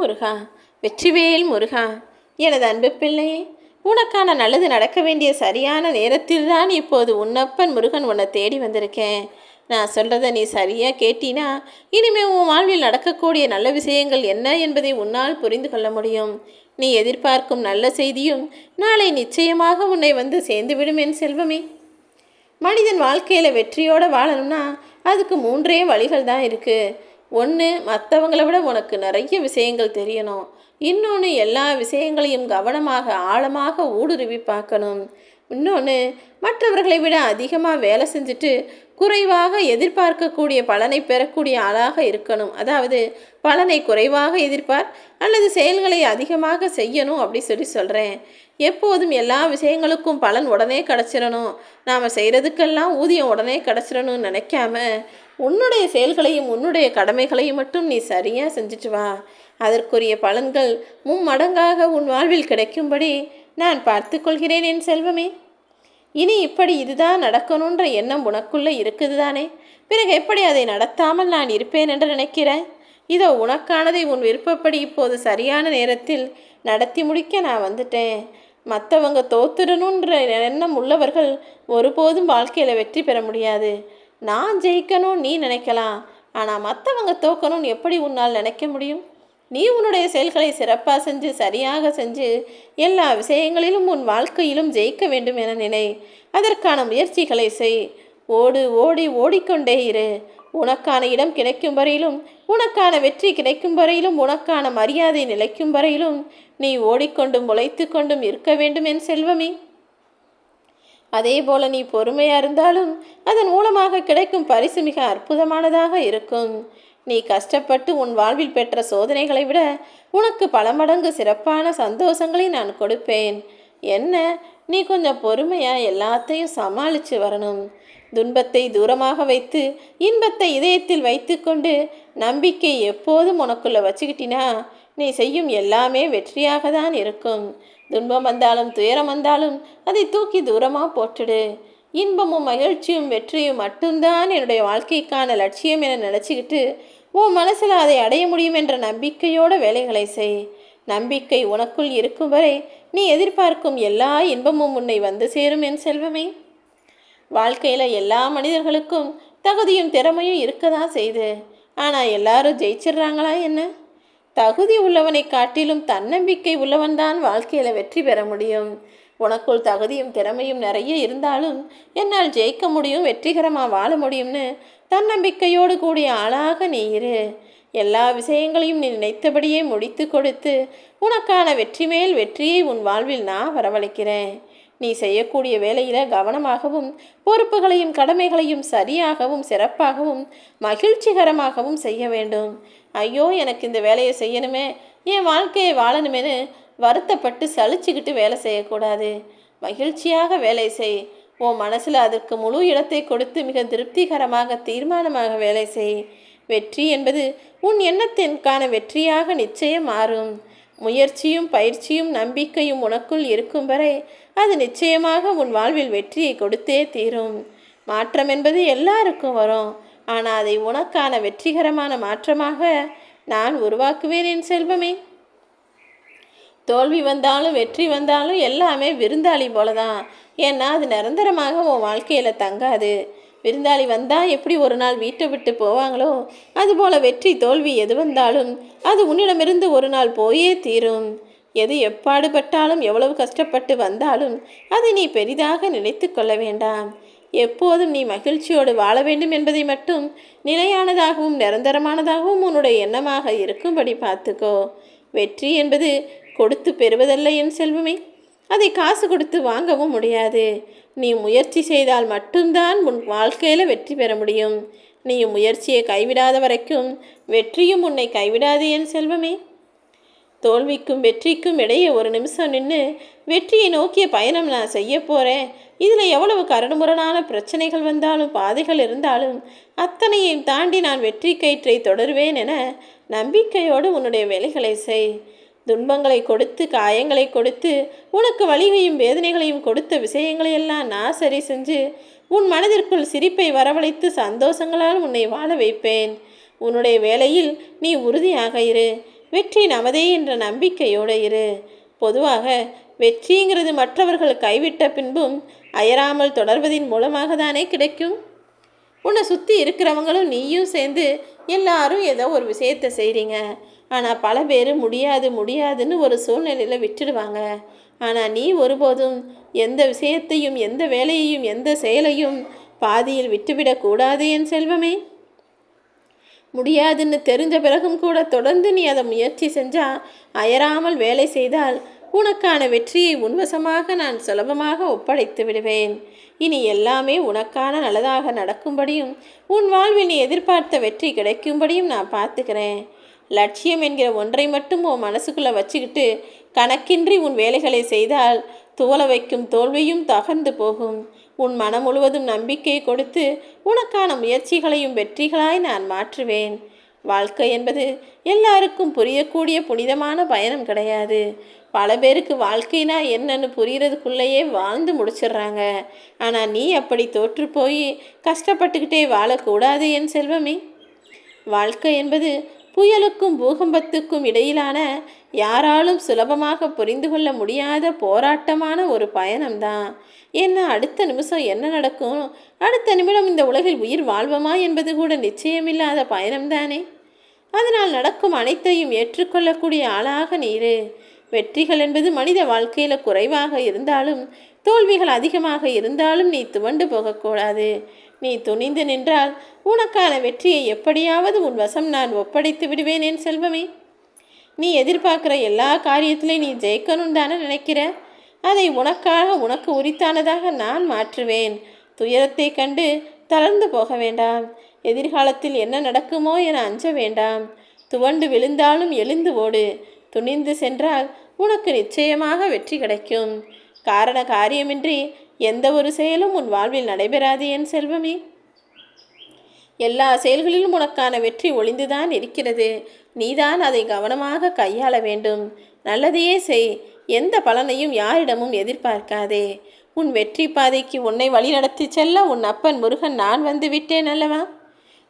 முருகா வெற்றிவேல் முருகா எனது அன்பு பிள்ளையே உனக்கான நல்லது நடக்க வேண்டிய சரியான நேரத்தில் தான் இப்போது உன்னப்பன் முருகன் உன்னை தேடி வந்திருக்கேன். நான் சொல்கிறத நீ சரியாக கேட்டினா இனிமே உன் வாழ்வில் நடக்கக்கூடிய நல்ல விஷயங்கள் என்ன என்பதை உன்னால் புரிந்து கொள்ள முடியும். நீ எதிர்பார்க்கும் நல்ல செய்தியும் நாளை நிச்சயமாக உன்னை வந்து சேர்ந்துவிடும் என் செல்வமே. மனிதன் வாழ்க்கையில் வெற்றியோடு வாழணும்னா அதுக்கு மூன்றே வழிகள் தான் இருக்குது ஒன்று மற்றவங்கள விட உனக்கு நிறைய விஷயங்கள் தெரியணும். இன்னொன்று எல்லா விஷயங்களையும் கவனமாக ஆழமாக ஊடுருவி பார்க்கணும். இன்னொன்று மற்றவர்களை விட அதிகமாக வேலை செஞ்சுட்டு குறைவாக எதிர்பார்க்கக்கூடிய பலனை பெறக்கூடிய ஆளாக இருக்கணும். அதாவது பலனை குறைவாக எதிர்பார் அல்லது செயல்களை அதிகமாக செய்யணும் அப்படி சொல்லி சொல்கிறேன் எப்போதும் எல்லா விஷயங்களுக்கும் பலன் உடனே கிடச்சிடணும். நாம் செய்கிறதுக்கெல்லாம் ஊதியம் உடனே கிடச்சிடணும்னு நினைக்காம உன்னுடைய செயல்களையும் உன்னுடைய கடமைகளையும் மட்டும் நீ சரியாக செஞ்சுட்டு வா. அதற்குரிய பலன்கள் மும்மடங்காக உன் வாழ்வில் கிடைக்கும்படி நான் பார்த்துக்கொள்கிறேன் என் செல்வமே. இனி இப்படி இதுதான் நடக்கணுன்ற எண்ணம் உனக்குள்ளே இருக்குது தானே பிறகு எப்படி அதை நடத்தாமல் நான் இருப்பேன் என்று நினைக்கிறேன்? இதோ உனக்கானதை உன் விருப்பப்படி இப்போது சரியான நேரத்தில் நடத்தி முடிக்க நான் வந்துட்டேன். மற்றவங்க தோத்துடணுன்ற எண்ணம் உள்ளவர்கள் ஒருபோதும் வாழ்க்கையில் வெற்றி பெற முடியாது. நான் ஜெயிக்கணும் நீ நினைக்கலாம். ஆனால் மற்றவங்க தோக்கணும்னு எப்படி உன்னால் நினைக்க முடியும்? நீ உன்னுடைய செயல்களை சிறப்பாக செஞ்சு சரியாக செஞ்சு எல்லா விஷயங்களிலும் உன் வாழ்க்கையிலும் ஜெயிக்க வேண்டும் என நினை. அதற்கான முயற்சிகளை செய். ஓடு ஓடி ஓடிக்கொண்டே இரு. உனக்கான இடம் கிடைக்கும் வரையிலும் உனக்கான வெற்றி கிடைக்கும் வரையிலும் உனக்கான மரியாதை நிலைக்கும் வரையிலும் நீ ஓடிக்கொண்டும் உழைத்து கொண்டும் இருக்க வேண்டும் என் செல்வமே. அதே போல நீ பொறுமையாக இருந்தாலும் அதன் மூலமாக கிடைக்கும் பரிசு மிக அற்புதமானதாக இருக்கும். நீ கஷ்டப்பட்டு உன் வாழ்வில் பெற்ற சோதனைகளை விட உனக்கு பல மடங்கு சிறப்பான சந்தோஷங்களை நான் கொடுப்பேன். என்ன? நீ கொஞ்சம் பொறுமையாக எல்லாத்தையும் சமாளித்து வரணும். துன்பத்தை தூரமாக வைத்து இன்பத்தை இதயத்தில் வைத்துக்கொண்டு நம்பிக்கை எப்போதும் உனக்குள்ள வச்சுக்கிட்டினா நீ செய்யும் எல்லாமே வெற்றியாக தான் இருக்கும். துன்பம் வந்தாலும் துயரம் வந்தாலும் அதை தூக்கி தூரமாக போட்டுடு. இன்பமும் மகிழ்ச்சியும் வெற்றியும் மட்டும்தான் என்னுடைய வாழ்க்கைக்கான லட்சியம் என நினச்சிக்கிட்டு உன் மனசில் அதை அடைய முடியும் என்ற நம்பிக்கையோட வேலைகளை செய். நம்பிக்கை உனக்குள் இருக்கும் வரை நீ எதிர்பார்க்கும் எல்லா இன்பமும் உன்னை வந்து சேரும் என் செல்வமே. வாழ்க்கையில் எல்லா மனிதர்களுக்கும் தகுதியும் திறமையும் இருக்க தான் செய்து. ஆனால் எல்லாரும் ஜெயிச்சிடுறாங்களா என்ன? தகுதி உள்ளவனை காட்டிலும் தன்னம்பிக்கை உள்ளவன்தான் வாழ்க்கையில் வெற்றி பெற முடியும். உனக்குள் தகுதியும் திறமையும் நிறைய இருந்தாலும் என்னால் ஜெயிக்க முடியும் வெற்றிகரமாக வாழ முடியும்னு தன்னம்பிக்கையோடு கூடிய ஆளாக நீ இரு. எல்லா விஷயங்களையும் நீ நினைத்தபடியே முடித்து கொடுத்து உனக்கான வெற்றி மேல் வெற்றியை உன் வாழ்வில் நான் வரவழைக்கிறேன். நீ செய்யக்கூடிய வேலையில் கவனமாகவும் பொறுப்புகளையும் கடமைகளையும் சரியாகவும் சிறப்பாகவும் மகிழ்ச்சிகரமாகவும் செய்ய வேண்டும். ஐயோ எனக்கு இந்த வேலையை செய்யணுமே. என் வாழ்க்கையை வாழணுமேனு வருத்தப்பட்டு சலிச்சுக்கிட்டு வேலை செய்யக்கூடாது. மகிழ்ச்சியாக வேலை செய். உன் மனசில் அதற்கு முழு இடத்தை கொடுத்து மிக திருப்திகரமாக தீர்மானமாக வேலை செய். வெற்றி என்பது உன் எண்ணத்திற்கான வெற்றியாக நிச்சயம் மாறும். முயற்சியும் பயிற்சியும் நம்பிக்கையும் உனக்குள் இருக்கும் வரை அது நிச்சயமாக உன் வாழ்வில் வெற்றியை கொடுத்தே தீரும். மாற்றம் என்பது எல்லாருக்கும் வரும். ஆனால் அதை உனக்கான வெற்றிகரமான மாற்றமாக நான் உருவாக்குவேன் என் செல்வமே. தோல்வி வந்தாலும் வெற்றி வந்தாலும் எல்லாமே விருந்தாளி போல தான் ஏன்னா அது நிரந்தரமாக உன் வாழ்க்கையில் தங்காது. விருந்தாளி வந்தால் எப்படி ஒரு நாள் வீட்டை விட்டு போவாங்களோ? அதுபோல் வெற்றி தோல்வி எது வந்தாலும் அது உன்னிடமிருந்து ஒரு நாள் போயே தீரும். எது எப்பாடுபட்டாலும் எவ்வளவு கஷ்டப்பட்டு வந்தாலும் அதை நீ பெரிதாக நினைத்து கொள்ள வேண்டாம். எப்போதும் நீ மகிழ்ச்சியோடு வாழ வேண்டும் என்பதை மட்டும் நிலையானதாகவும் நிரந்தரமானதாகவும் உன்னுடைய எண்ணமாக இருக்கும்படி பார்த்துக்கோ. வெற்றி என்பது கொடுத்து பெறுவதல்ல என் செல்வமே. அதை காசு கொடுத்து வாங்கவும் முடியாது. நீ முயற்சி செய்தால் மட்டும்தான் உன் வாழ்க்கையில் வெற்றி பெற முடியும். நீ முயற்சியை கைவிடாத வரைக்கும் வெற்றியும் உன்னை கைவிடாது என் செல்வமே. தோல்விக்கும் வெற்றிக்கும் இடையே ஒரு நிமிஷம் நின்று வெற்றியை நோக்கிய பயணம் நான் செய்ய போகிறேன் இதில் எவ்வளவு கரடுமுரடான பிரச்சனைகள் வந்தாலும் பாதைகள் இருந்தாலும் அத்தனையும் தாண்டி நான் வெற்றி கயிற்றை தொடருவேன் என நம்பிக்கையோடு உன்னுடைய வேலைகளை செய். துன்பங்களை கொடுத்து காயங்களை கொடுத்து உனக்கு வலிகையும் வேதனைகளையும் கொடுத்த விஷயங்களையெல்லாம் நான் சரி செஞ்சு உன் மனதிற்குள் சிரிப்பை வரவழைத்து சந்தோஷங்களால் உன்னை வாழ வைப்பேன். உன்னுடைய வேலையில் நீ உறுதியாக இரு. வெற்றி நமதே என்ற நம்பிக்கையோடு இரு. பொதுவாக வெற்றிங்கிறது மற்றவர்கள் கைவிட்ட பின்பும் அயராமல் தொடர்வதின் மூலமாக தானே கிடைக்கும்? உன்னை சுற்றி இருக்கிறவங்களும் நீயும் சேர்ந்து எல்லாரும் ஏதோ ஒரு விஷயத்தை செய்கிறீங்க ஆனால் பல பேர் முடியாது முடியாதுன்னு ஒரு சூழ்நிலையில் விட்டுடுவாங்க. ஆனால் நீ ஒருபோதும் எந்த விஷயத்தையும் எந்த வேலையையும் எந்த செயலையும் பாதியில் விட்டுவிடக்கூடாது என் செல்வமே. முடியாதுன்னு தெரிஞ்ச பிறகும் கூட தொடர்ந்து நீ அதை முயற்சி செஞ்சால் அயராமல் வேலை செய்தால் உனக்கான வெற்றியை உன்வசமாக நான் சுலபமாக ஒப்படைத்து விடுவேன். இனி எல்லாமே உனக்கான நல்லதாக நடக்கும்படியும் உன் வாழ்வில் நீ எதிர்பார்த்த வெற்றி கிடைக்கும்படியும் நான் பார்த்துக்கிறேன். லட்சியம் என்கிற ஒன்றை மட்டும் உன் மனசுக்குள்ளே வச்சுக்கிட்டு கணக்கின்றி உன் வேலைகளை செய்தால் துவல வைக்கும் தோல்வியும் தகர்ந்து போகும். உன் மனம் முழுவதும் நம்பிக்கை கொடுத்து உனக்கான முயற்சிகளையும் வெற்றிகளாய் நான் மாற்றுவேன். வாழ்க்கை என்பது எல்லாருக்கும் புரியக்கூடிய புனிதமான பயணம் கிடையாது. பல பேருக்கு வாழ்க்கைனா என்னன்னு புரியறதுக்குள்ளேயே வாழ்ந்து முடிச்சிடுறாங்க. ஆனால் நீ அப்படி தோற்று போய் கஷ்டப்பட்டுக்கிட்டே வாழக்கூடாது என் செல்வமே. வாழ்க்கை என்பது புயலுக்கும் பூகம்பத்துக்கும் இடையிலான யாராலும் சுலபமாக புரிந்து கொள்ள முடியாத போராட்டமான ஒரு பயணம்தான். என்ன அடுத்த நிமிஷம் என்ன நடக்கும்? அடுத்த நிமிடம் இந்த உலகில் உயிர் வாழ்வமா என்பது கூட நிச்சயமில்லாத பயணம்தானே? அதனால் நடக்கும் அனைத்தையும் ஏற்றுக்கொள்ளக்கூடிய ஆளாக நீரு. வெற்றிகள் என்பது மனித வாழ்க்கையில் குறைவாக இருந்தாலும் தோல்விகள் அதிகமாக இருந்தாலும் நீ துவண்டு போகக்கூடாது. நீ துணிந்து நின்றால் உனக்கான வெற்றியை எப்படியாவது உன் வசம் நான் ஒப்படைத்து விடுவேன் என் செல்வமே. நீ எதிர்பார்க்குற எல்லா காரியத்திலையும் நீ ஜெயிக்கணும் தானே நினைக்கிற? அதை உனக்காக உனக்கு உரித்தானதாக நான் மாற்றுவேன். துயரத்தை கண்டு தளர்ந்து போக வேண்டாம். எதிர்காலத்தில் என்ன நடக்குமோ என அஞ்ச வேண்டாம். துவண்டு விழுந்தாலும் எழுந்து ஓடு. துணிந்து சென்றால் உனக்கு நிச்சயமாக வெற்றி கிடைக்கும். காரண காரியமின்றி எந்த ஒரு செயலும் உன் வாழ்வில் நடைபெறாது என் செல்வமே. எல்லா செயல்களிலும் உனக்கான வெற்றி ஒளிந்துதான் இருக்கிறது. நீதான் அதை கவனமாக கையாள வேண்டும். நல்லதையே செய். எந்த பலனையும் யாரிடமும் எதிர்பார்க்காதே. உன் வெற்றி பாதைக்கு உன்னை வழிநடத்தி செல்ல உன் அப்பன் முருகன் நான் வந்து விட்டேன் அல்லவா?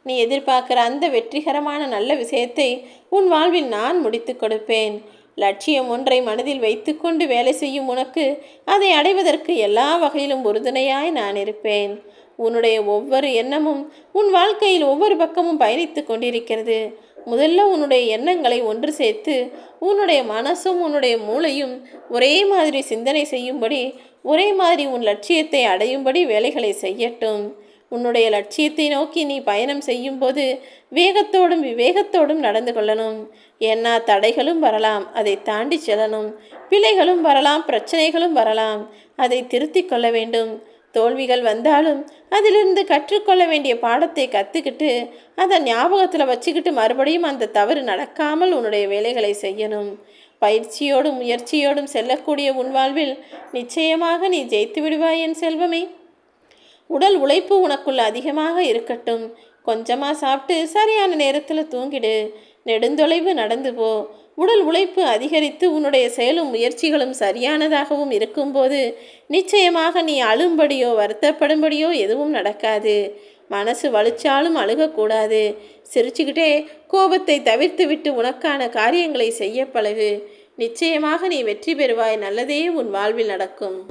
நீ எதிர்பார்க்குற அந்த வெற்றிகரமான நல்ல விஷயத்தை உன் வாழ்வில் நான் முடித்து கொடுப்பேன். லட்சியம் ஒன்றை மனதில் வைத்துக்கொண்டு வேலை செய்யும் உனக்கு அதை அடைவதற்கு எல்லா வகையிலும் உறுதுணையாய் நான் இருப்பேன். உன்னுடைய ஒவ்வொரு எண்ணமும் உன் வாழ்க்கையில் ஒவ்வொரு பக்கமும் பயணித்து கொண்டிருக்கிறது. முதல்ல உன்னுடைய எண்ணங்களை ஒன்று சேர்த்து உன்னுடைய மனசும் உன்னுடைய மூளையும் ஒரே மாதிரி சிந்தனை செய்யும்படி ஒரே மாதிரி உன் லட்சியத்தை அடையும்படி வேலைகளை செய்யட்டும். உன்னுடைய லட்சியத்தை நோக்கி நீ பயணம் செய்யும்போது வேகத்தோடும் விவேகத்தோடும் நடந்து கொள்ளணும். ஏன்னா தடைகளும் வரலாம் அதை தாண்டி செல்லணும். பிழைகளும் வரலாம் பிரச்சனைகளும் வரலாம் அதை திருத்தி கொள்ள வேண்டும். தோல்விகள் வந்தாலும் அதிலிருந்து கற்றுக்கொள்ள வேண்டிய பாடத்தை கற்றுக்கிட்டு அதை ஞாபகத்தில் வச்சுக்கிட்டு மறுபடியும் அந்த தவறு நடக்காமல் உன்னுடைய வேலைகளை செய்யணும். பயிற்சியோடும் முயற்சியோடும் செல்லக்கூடிய உன் வாழ்வில் நிச்சயமாக நீ ஜெயித்து விடுவாய் என் செல்வமே. உடல் உழைப்பு உனக்குள்ள அதிகமாக இருக்கட்டும். கொஞ்சமாக சாப்பிட்டு சரியான நேரத்தில் தூங்கிடு. நெடுந்தொலைவு நடந்து போ. உடல் உழைப்பு அதிகரித்து உன்னுடைய செயலும் முயற்சிகளும் சரியானதாகவும் இருக்கும்போது நிச்சயமாக நீ அழும்படியோ வருத்தப்படும்படியோ எதுவும் நடக்காது. மனசு வலிச்சாலும் அழுகக்கூடாது. சிரிச்சுக்கிட்டே கோபத்தை தவிர்த்து விட்டு உனக்கான காரியங்களை செய்ய பழகு. நிச்சயமாக நீ வெற்றி பெறுவாய். நல்லதே உன் வாழ்வில் நடக்கும்.